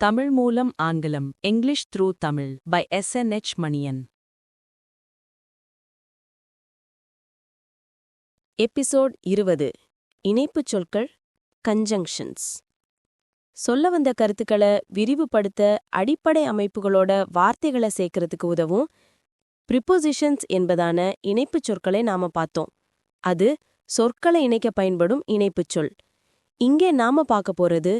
தமிழ் மூலம் ஆங்கிலம் English through Tamil by S N H Maniyan. Episode இருபது இணைப்புச் சொற்கள் கன்ஜங்ஷன்ஸ் சொல்ல வந்த கருத்துக்களை விரிவுபடுத்த அடிப்படை அமைப்புகளோட வார்த்தைகளை சேர்க்கறதுக்கு உதவும் ப்ரிப்போசிஷன்ஸ் என்பதான இணைப்புச் சொற்களை நாம பார்த்தோம். அது சொற்களை இணைக்க பயன்படும் இணைப்புச் சொல். இங்கே நாம பார்க்க போறது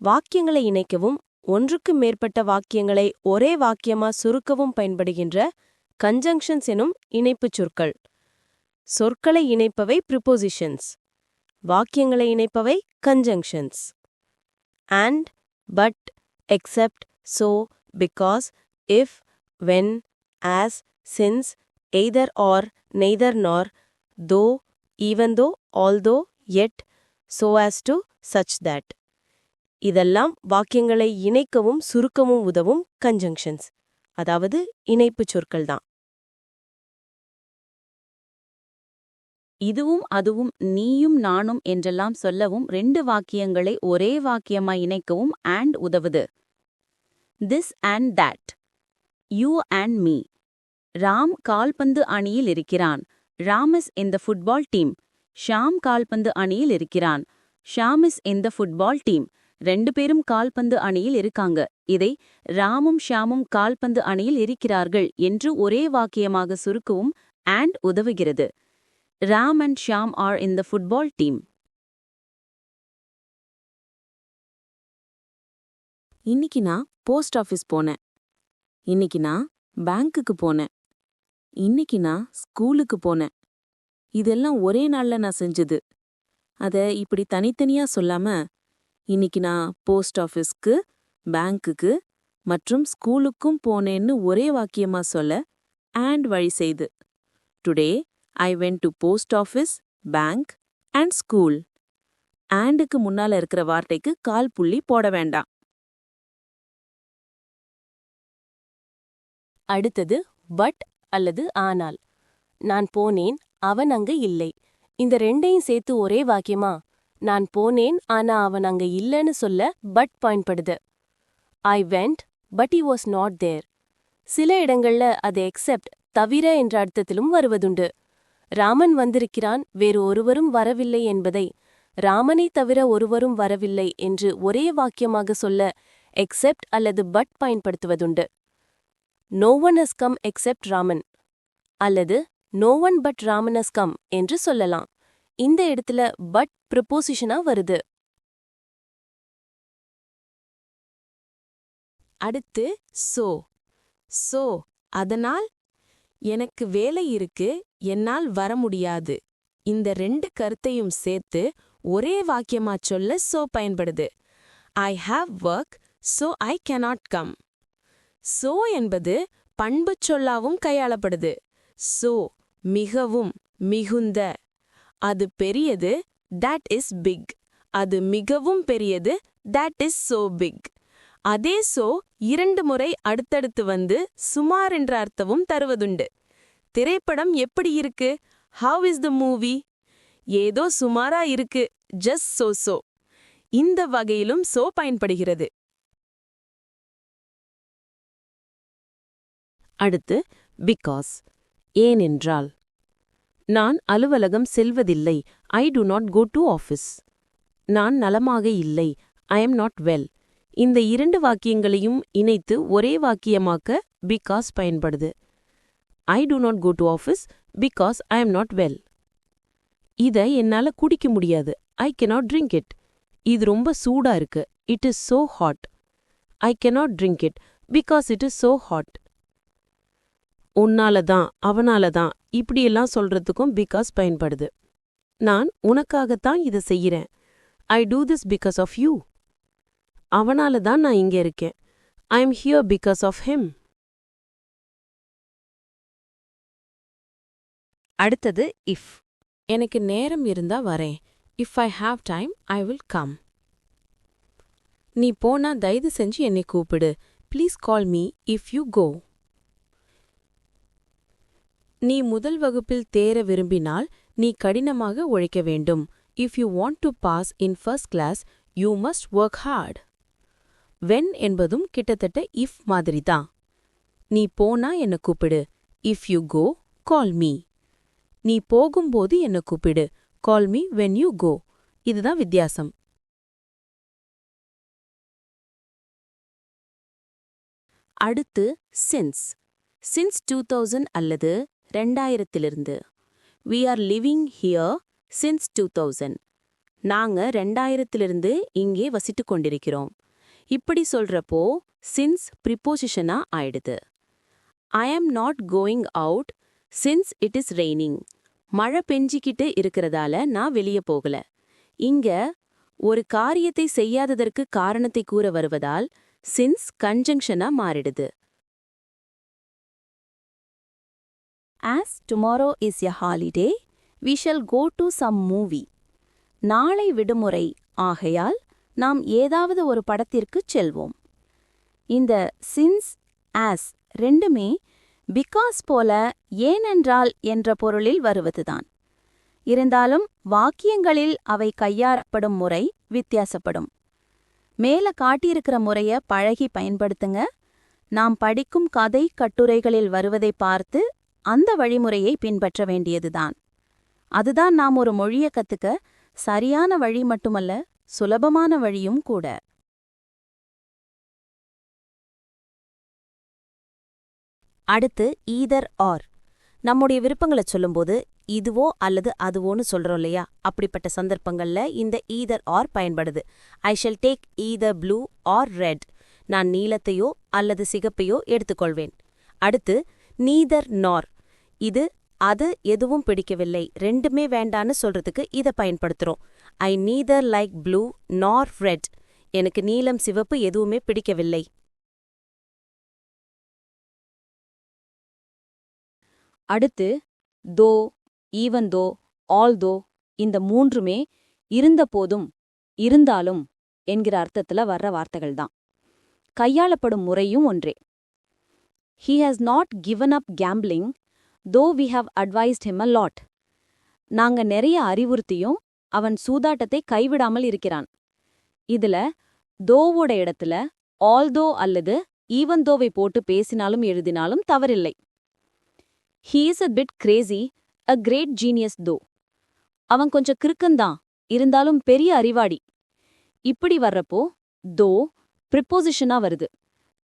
வாக்கியங்களை இணைக்கவும் ஒன்றுக்கு மேற்பட்ட வாக்கியங்களை ஒரே வாக்கியமா சுருக்கவும் பயன்படுகின்ற கன்ஜங்ஷன்ஸ் எனும் இணைப்புச் சொற்கள். சொற்களை இணைப்பவை ப்ரிப்போசிஷன்ஸ் வாக்கியங்களை இணைப்பவை conjunctions and but except so because if when as since either or neither nor though even though although yet so as to such that. இதெல்லாம் வாக்கியங்களை இணைக்கவும் சுருக்கவும் உதவும் கன்ஜங்ஷன்ஸ் அதாவது இணைப்புச் சொற்கள் தான். இதுவும் அதுவும் நீயும் நானும் என்றெல்லாம் சொல்லவும் ரெண்டு வாக்கியங்களை ஒரே வாக்கியமா இணைக்கவும் அண்ட் உதவுது. This and that you and me Ram கால்பந்து அணியில் இருக்கிறான். Ram is in football team Sham கால்பந்து அணியில் இருக்கிறான். ஷாம் இஸ் இந்த ஃபுட்பால் டீம் ரெண்டு பேரும் கால்பந்து அணியில் இருக்காங்க. இதை ராமும் ஷாமும் கால்பந்து அணியில் இருக்கிறார்கள் என்று ஒரே வாக்கியமாக சுருக்கவும் அண்ட் உதவுகிறது. Ram and Sham are in the football team இன்னைக்கு நான் போஸ்ட் ஆஃபீஸ் போனேன். இன்னைக்கு நான் பேங்க்குக்கு போனேன். இன்னைக்கு நான் ஸ்கூலுக்கு போனேன். இதெல்லாம் ஒரே நாள்ல நான் செஞ்சது. அத இப்படி தனித்தனியா சொல்லாம இன்னைக்கு நான் போஸ்ட் ஆஃபீஸ்க்கு பேங்க்குக்கு மற்றும் ஸ்கூலுக்கும் போனேன்னு ஒரே வாக்கியமா சொல்ல அண்ட் வழி செய்து. Today I went to post office bank and school ஆண்டுக்கு முன்னால இருக்கிற வார்த்தைக்கு கால் புள்ளி போட வேண்டாம். அடுத்தது பட் அல்லது ஆனால். நான் போனேன் அவன் அங்க இல்லை. இந்த ரெண்டையும் சேர்த்து ஒரே வாக்கியமா? நான் போனேன் ஆனா அவன் அங்க இல்லைன்னு சொல்ல பட் பயன்படுது. I went but he was not there சில இடங்கள்ல அது எக்ஸெப்ட் தவிர என்ற அர்த்தத்திலும் வருவதுண்டு. ராமன் வந்திருக்கிறான் வேறு ஒருவரும் வரவில்லை என்பதை. ராமனை தவிர ஒருவரும் வரவில்லை என்று ஒரே வாக்கியமாக சொல்ல எக்ஸெப்ட் அல்லது but பயன்படுத்துவதுண்டு. No one come except Raman. அல்லது no one but Raman has come என்று சொல்லலாம். இந்த இடத்துல பட் ப்ரிப்போசிஷனா வருது. அடுத்து சோ. சோ அதனால் எனக்கு வேலை இருக்கு என்னால் வர முடியாது. இந்த ரெண்டு கருத்தையும் சேர்த்து ஒரே வாக்கியமா சொல்ல சோ பயன்படுது. I have work so I cannot come so என்பது பண்பு சொல்லாவும் கையாளப்படுது. சோ மிகவும் மிகுந்த. அது பெரியது தட் இஸ் பிக் அது மிகவும் பெரியது. தட் இஸ் சோ பிக் அதே சோ இரண்டு முறை அடுத்தடுத்து வந்து சுமார் என்ற அர்த்தமும் தருவதுண்டு. திரைப்படம் எப்படி இருக்கு? ஹவ் இஸ் த மூவி ஏதோ சுமாரா இருக்கு. ஜஸ்ட் சோ சோ இந்த வகையிலும் சோ பயன்படுகிறது. அடுத்து பிகாஸ் ஏனென்றால் நான் அலுவலகம் செல்வதில்லை. I do not go to office நான் நலமாக இல்லை. ஐ எம் நாட் வெல் இந்த இரண்டு வாக்கியங்களையும் இணைத்து ஒரே வாக்கியமாக்க பிகாஸ் பயன்படுது. I do not go to office because I am not well இதை என்னால குடிக்க முடியாது. ஐ கெனாட் ட்ரிங்க் இட் இது ரொம்ப சூடா இருக்கு. It is so hot I cannot drink it because it is so hot உன்னால தான் அவனால தான் இப்படியெல்லாம் சொல்றதுக்கும் பிகாஸ் பயன்படுது. நான் உனக்காகத்தான் இதை செய்யறேன் I do this because of you அவனால தான் நான் இங்க இருக்கேன். I am here because of him அடுத்தது இஃப் எனக்கு நேரம் இருந்தா வரேன். If I have time I will come நீ போனா தயவு செஞ்சு என்னை கூப்பிடு. Please call me if you go நீ முதல் வகுப்பில் தேர விரும்பினால் நீ கடினமாக உழைக்க வேண்டும். If you want to pass in first class you must work hard when என்பதும் கிட்டத்தட்ட இஃப் மாதிரி தான் நீ போனா என்ன கூப்பிடு. If you go call me நீ போகும்போது என்ன கூப்பிடு. Call me when you go இதுதான் வித்தியாசம். அடுத்து சின்ஸ் சின்ஸ் டூ தௌசண்ட் அல்லது ரெண்டாயிரத்திலிருந்து. We are living here since two thousand நாங்க ரெண்டாயிரத்திலிருந்து இங்கே வசித்து கொண்டிருக்கிறோம். இப்படி சொல்றப்போ சின்ஸ் ப்ரிப்போசிஷனாக ஆயிடுது. I am not going out since it is raining மழை பெஞ்சிக்கிட்டு இருக்கிறதால நான் வெளியே போகல. இங்க ஒரு காரியத்தை செய்யாததற்கு காரணத்தை கூற வருவதால் சின்ஸ் கன்ஜங்ஷனா மாறிடுது. As tomorrow is a holiday we shall go to some movie நாளை விடுமுறை. ஆகையால் நாம் ஏதாவது ஒரு படத்திற்குச் செல்வோம். இந்த சின்ஸ் ஆஸ் ரெண்டுமே பிகாஸ் போல ஏனென்றால் என்ற பொருளில் வருவதுதான். இருந்தாலும் வாக்கியங்களில் அவை கையாளப்படும் முறை வித்தியாசப்படும். மேல காட்டியிருக்கிற முறைய பழகி பயன்படுத்துங்க. நாம் படிக்கும் கதை கட்டுரைகளில் வருவதை பார்த்து அந்த வழிமுறையை பின்பற்ற வேண்டியதுதான். அதுதான் நாம் ஒரு மொழிய கத்துக்க சரியான வழி மட்டுமல்ல சுலபமான வழியும் கூட. அடுத்து ஈதர் ஆர் நம்முடைய விருப்பங்களை சொல்லும்போது இதுவோ அல்லது அதுவோன்னு சொல்றோம் இல்லையா? அப்படிப்பட்ட சந்தர்ப்பங்கள்ல இந்த ஈதர் ஆர் பயன்படுது. I shall take either blue or red நான் நீலத்தையோ அல்லது சிகப்பையோ எடுத்துக்கொள்வேன். அடுத்து நீதர் நார் இது அது எதுவும் பிடிக்கவில்லை. ரெண்டுமே வேண்டான்னு சொல்றதுக்கு இத பயன்படுத்துறோம். I neither like blue nor red எனக்கு நீலம் சிவப்பு எதுவுமே பிடிக்கவில்லை. அடுத்து தோ ஈவன் தோ ஆல் தோ இந்த மூன்றுமே இருந்தபோதும் இருந்தாலும் என்கிற அர்த்தத்துல வர்ற வார்த்தைகள்தான் கையாளப்படும் முறையும் ஒன்றே. He has not given up gambling though we have advised him a lot. நாங்க நிறைய அறிவுறுத்தியும் அவன் சூதாட்டத்தை கைவிடாமல் இருக்கிறான். இதுல தோவோட இடத்துல ஆல்தோ அல்லது ஈவன் தோவை போட்டு பேசினாலும் எழுதினாலும் தவறில்லை. He is a bit crazy a great genius though. அவன் கொஞ்சம் கிறுக்கன்தான் இருந்தாலும் பெரிய அறிவாடி இப்படி வர்றப்போ தோ ப்ரிப்போசிஷனா வருது.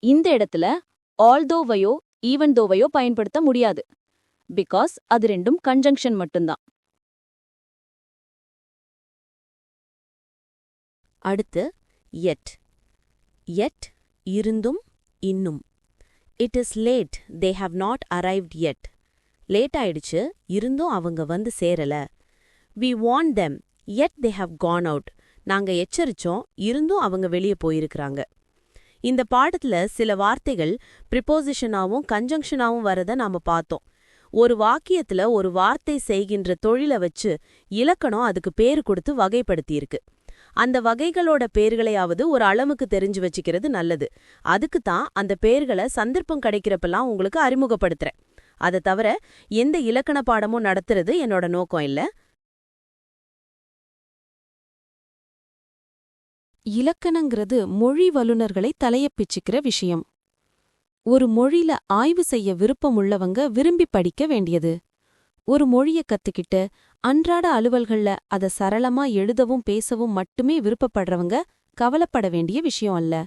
இந்த இடத்துல ஆல்தோவையோ ஈவன் தோவையோ பயன்படுத்த முடியாது. பிகாஸ் அது ரெண்டும் கன்ஜங்ஷன் மட்டும்தான். அடுத்து எட் எட் இருந்தும் இன்னும். It is late they have not arrived yet late ஆயிடுச்சு இருந்தும் அவங்க வந்து சேரல. We warned them yet they have gone out நாங்க எச்சரிச்சோம் இருந்தும் அவங்க வெளியே போயிருக்கிறாங்க. இந்த பாடத்துல சில வார்த்தைகள் ப்ரிப்போசிஷனாவும் கன்ஜங்ஷனாவும் வரத நாம பார்த்தோம். ஒரு வாக்கியத்துல ஒரு வார்த்தை செய்கின்ற தொழிலை வச்சு இலக்கணம் அதுக்கு பேர் கொடுத்து வகைப்படுத்தியிருக்கு. அந்த வகைகளோட பேர்களையாவது ஒரு அளவுக்கு தெரிஞ்சு வச்சுக்கிறது நல்லது. அதுக்கு தான் அந்த பேர்களை சந்தர்ப்பம் கிடைக்கிறப்பெல்லாம் உங்களுக்கு அறிமுகப்படுத்துறேன். அதை தவிர எந்த இலக்கண பாடமும் நடத்துறது என்னோட நோக்கம் இல்ல. இலக்கணங்கிறது மொழி வல்லுநர்களை தலையப்பிச்சுக்கிற விஷயம். ஒரு மொழியில ஆய்வு செய்ய விருப்பம் உள்ளவங்க விரும்பி படிக்க வேண்டியது. ஒரு மொழிய கத்துக்கிட்டு அன்றாட அலுவல்கள்ல அத சரளமா எழுதவும் பேசவும் மட்டுமே விருப்பப்படுறவங்க கவலைப்பட வேண்டிய விஷயம் அல்ல.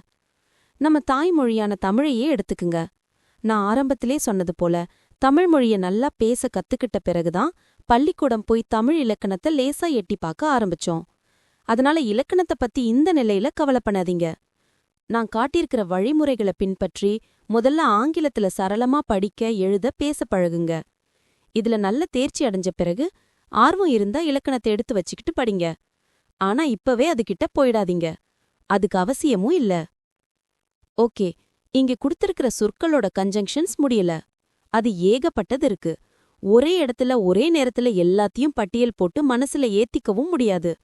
நம்ம தாய்மொழியான தமிழையே எடுத்துக்குங்க. நான் ஆரம்பத்திலே சொன்னது போல தமிழ் மொழிய நல்லா பேச கத்துக்கிட்ட பிறகுதான் பள்ளிக்கூடம் போய் தமிழ் இலக்கணத்தை லேசா எட்டி பார்க்க ஆரம்பிச்சோம். அதனால இலக்கணத்தை பத்தி இந்த நிலையில கவலை நான் காட்டியிருக்கிற வழிமுறைகளை பின்பற்றி முதல்ல ஆங்கிலத்துல சரளமா படிக்க எழுத பேச பழகுங்க. இதுல நல்ல தேர்ச்சி அடைஞ்ச பிறகு ஆர்வம் இருந்தா இலக்கணத்தை எடுத்து வச்சுக்கிட்டு படிங்க. ஆனா இப்பவே அதுகிட்ட போயிடாதீங்க. அதுக்கு அவசியமும் இல்ல. ஓகே இங்க குடுத்திருக்கிற சொற்களோட கன்ஜங்ஷன்ஸ் முடியல. அது ஏகப்பட்டது இருக்கு. ஒரே இடத்துல ஒரே நேரத்துல எல்லாத்தையும் பட்டியல் போட்டு மனசுல ஏத்திக்கவும் முடியாது.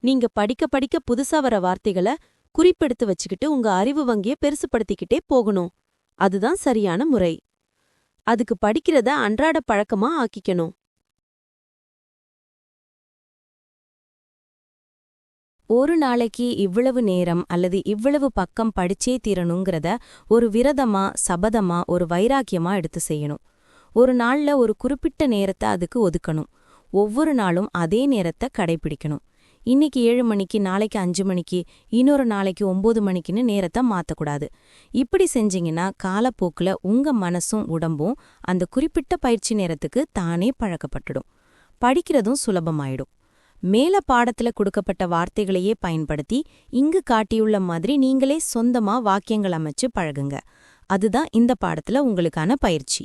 நீங்க படிக்க படிக்க புதுசா வர வார்த்தைகளை குறிப்பெடுத்து வச்சுக்கிட்டு உங்க அறிவு வங்கிய பெருசுபடுத்திக்கிட்டே போகணும். அதுதான் சரியான முறை. அதுக்கு படிக்கிறத அன்றாட பழக்கமா ஆக்கிக்கணும். ஒரு நாளைக்கு இவ்வளவு நேரம் அல்லது இவ்வளவு பக்கம் படிச்சே தீரணுங்கிறத ஒரு விரதமா சபதமா ஒரு வைராக்கியமா எடுத்து செய்யணும். ஒரு நாள்ல ஒரு குறிப்பிட்ட நேரத்தை அதுக்கு ஒதுக்கணும். ஒவ்வொரு நாளும் அதே நேரத்தை கடைபிடிக்கணும். இன்னைக்கு ஏழு மணிக்கு நாளைக்கு அஞ்சு மணிக்கு இன்னொரு நாளைக்கு ஒன்பது மணிக்குன்னு நேரத்தை மாத்தக்கூடாது. இப்படி செஞ்சீங்கன்னா காலப்போக்குல உங்க மனசும் உடம்பும் அந்த குறிப்பிட்ட பயிற்சி நேரத்துக்கு தானே பழக்கப்பட்டுடும். படிக்கிறதும் சுலபமாயிடும். மேல பாடத்துல கொடுக்கப்பட்ட வார்த்தைகளையே பயன்படுத்தி இங்கு காட்டியுள்ள மாதிரி நீங்களே சொந்தமா வாக்கியங்கள் அமைச்சு பழகுங்க. அதுதான் இந்த பாடத்துல உங்களுக்கான பயிற்சி.